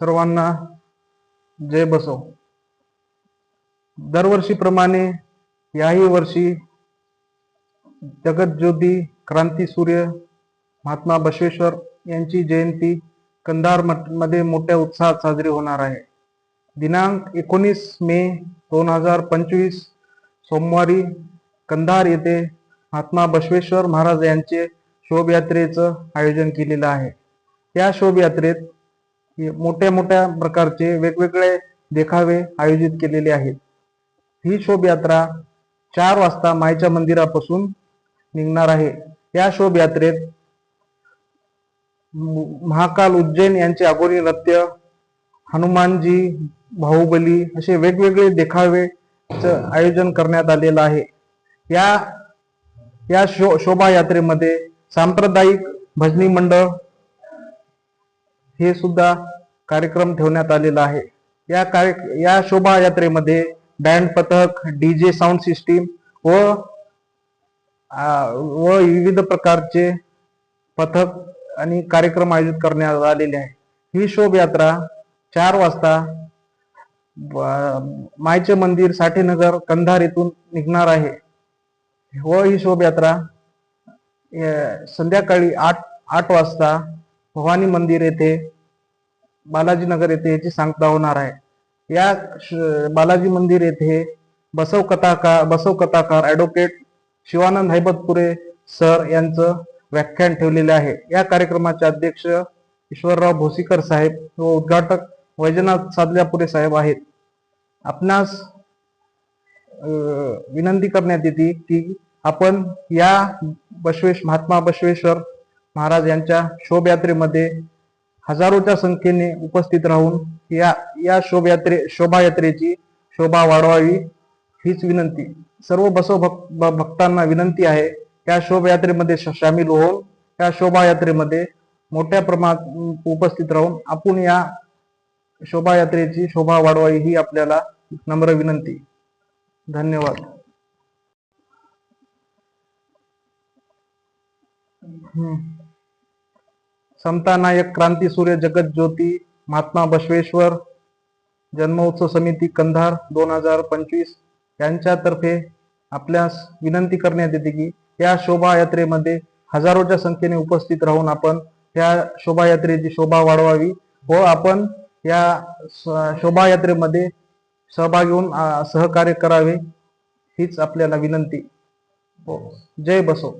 सर्वांना जय बसव. दरवर्षीप्रमाणे याही वर्षी जगतज्योती क्रांतीसूर्य महात्मा बसवेश्वर यांची जयंती कंधारमध्ये मोठ्या उत्साहात साजरी होणार आहे. दिनांक एकोणीस मे दोन हजार पंचवीस सोमवारी कंधार येथे महात्मा बसवेश्वर महाराज यांचे शोभयात्रेचं आयोजन केलेलं आहे. त्या शोभयात्रेत मोठ्या मोठ्या प्रकारचे वेगवेगळे देखावे आयोजित केलेले आहेत. ही शोभयात्रा चार वाजता माईच्या मंदिरापासून निघणार आहे. या शोभयात्रेत महाकाल उज्जैन यांचे अगोरी नृत्य हनुमानजी बाहुबली असे वेगवेगळे देखावे आयोजन करण्यात आलेलं आहे. या या शो शोभायात्रेमध्ये सांप्रदायिक भजनी मंडळ हे सुद्धा कार्यक्रम ठेवण्यात आलेला आहे. या कार्य या शोभायात्रेमध्ये बँड पथक डीजे साऊंड सिस्टीम व व विविध प्रकारचे पथक आणि कार्यक्रम आयोजित करण्यात आलेले आहे. ही शोभयात्रा चार वाजता मायचे मंदिर साठेनगर कंधार येथून निघणार आहे. व ही शोभयात्रा संध्याकाळी आठ आठ वाजता भवानी मंदिर येथे बालाजी नगर येथे याची सांगता होणार आहे. या श- बालाजी मंदिर येथे बसव कथाकार बसव कथाकार ऍडव्होकेट शिवानंद हैबतपुरे सर यांचं व्याख्यान ठेवलेले आहे. या कार्यक्रमाचे अध्यक्ष ईश्वरराव भोसीकर साहेब व उद्घाटक वैजनाथ सादल्यापुरे साहेब आहेत. आपणास विनंती करण्यात येते की आपण या बसवेश महात्मा बसवेश्वर महाराज यांच्या शोभयात्रेमध्ये हजारोच्या संख्येने उपस्थित राहून या या शोभयात्रे शोभायात्रेची शोभा वाढवावी हीच विनंती. सर्व बसव भक भक्तांना विनंती आहे. या शोभायात्रेमध्ये सामील होऊन या शोभायात्रेमध्ये मोठ्या प्रमाणात उपस्थित राहून आपण या शोभायात्रेची शोभा वाढवावी ही आपल्याला नम्र विनंती. धन्यवाद. हम्म. समतानायक क्रांती सूर्य जगत ज्योती महात्मा बसवेश्वर जन्मोत्सव समिती कंधार दोन हजार पंचवीस यांच्यातर्फे आपल्यास विनंती करण्यात येते की या शोभायात्रेमध्ये हजारोच्या संख्येने उपस्थित राहून आपण या शोभायात्रेची शोभा वाढवावी व आपण या स- शोभायात्रेमध्ये सहभागी होऊन सहकार्य करावे हीच आपल्याला विनंती. हो. जय बसव